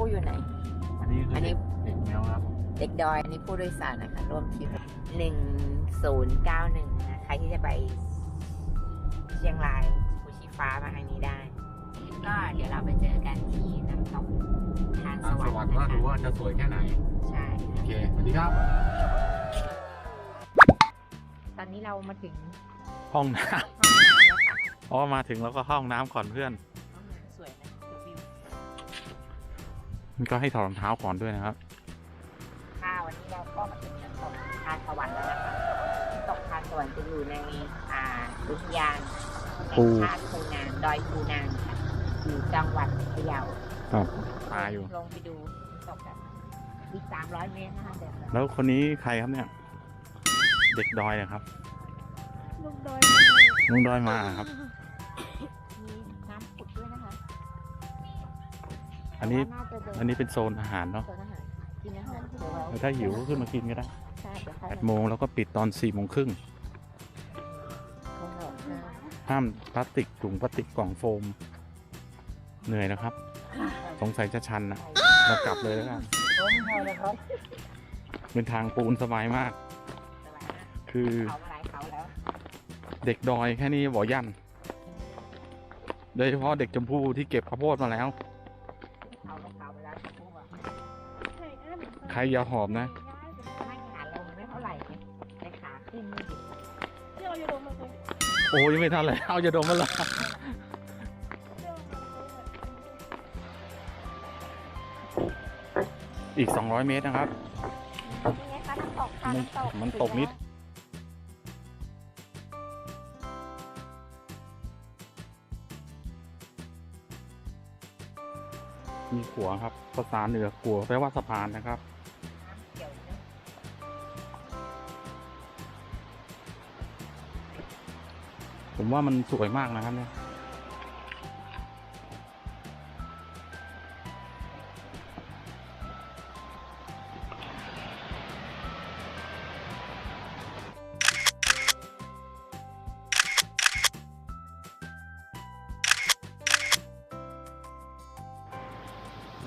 พู่อยู่ไหน อันนี้คืออันนี้เด็กเด็กแมวครับเด็กดอยอันนี้ผู้โดยสารนะคะร่วมทริปหนึ่งศูนย์เก้าหนึ่งนะใครที่จะไปเชียงรายภูชีฟ้ามาทางนี้ได้ ก็เดี๋ยวเราไปเจอกันที่น้ำตกทานสทางวสรรวรรค์ค์ว่านะดูคะว่าจะสวยแค่ไหน ใช่ โอเค สวัสดีครับ ตอนนี้เรามาถึงห้องน้ห้องน้ำแล้วค่ะำเพราะว่ามาถึงแล้วก็เข้าห้องน้ำก่อนเพื่อน ก็ให้ถอดรองเท้าก่อนด้วยนะครับค่ะวันนี้เราก็มาถึงน้ำตกทานสวรรค์แล้วนะคะน้ำตกทานสวรรค์จะอยู่ในอ่าอุทยานภูแห่งชาติภูนางดอยภูนางค่ะอยู่จังหวัดพะเยาครับตาอยู่ลงไปดูน้ำตกกันอีกสามร้อยเมตรนะคะเดี๋ยวเราแล้วคนนี้ใครครับเนี่ย เด็กดอยเหรอครับ ลูกดอยลุงดอยมาครับ อันนี้ แต่ว่าาจะเดิอันนี้เป็นโซนอาหารเนาะโซนอาหารกินอาหารเดี๋ยวเราแล้วถ้าหิวก็ขึ้นมากินก็ได้ใช่เดี๋ยวค่อยแปดโมงแล้วก็ปิดตอนสี่โมงครึ่งเขาบอกนะห้ามพลาสติกถุงพลาสติกกล่องโฟม เหนื่อยนะครับ สงสัยจะชันนะเรากลับเลยแล้วกันผมพอแล้วครับเป็นทางปูนสบายมากสบายมากคือเขามาหลายเขาแล้วเด็กดอยแค่นี้บ่ยันโดยเฉพาะเด็กจมพูที่เก็บข้าวโพดมาแล้ว ใครอย่าหอบนะ ไม่ขาลงไม่เท่าไหร่ไงแต่ขาขึ้นนี่ดิโอ้ยงไม่ทันเลยเอาจะดมมันละอีก 200 เมตรนะครับ นี่ไงคะน้ำตกค่ะมันน้ำตก มันตกนิด มีขัวครับ ภาษาเหนือขัวแปลว่าสะพานนะครับ ผมว่ามันสวยมากนะครับเนี่ย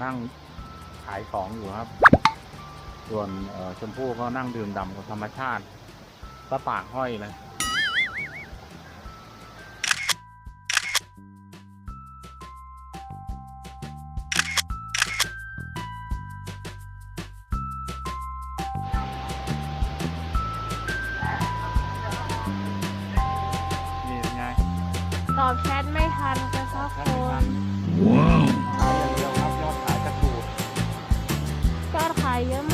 นั่งขายของอยู่ครับ ส่วนเอ่อชมพู่ก็นั่งดื่มด่ำกับธรรมชาติตะปากห้อยเลยนี่เป็นไงตอบแชทไม่ทันกันสักคนขายอย่างเดียว ค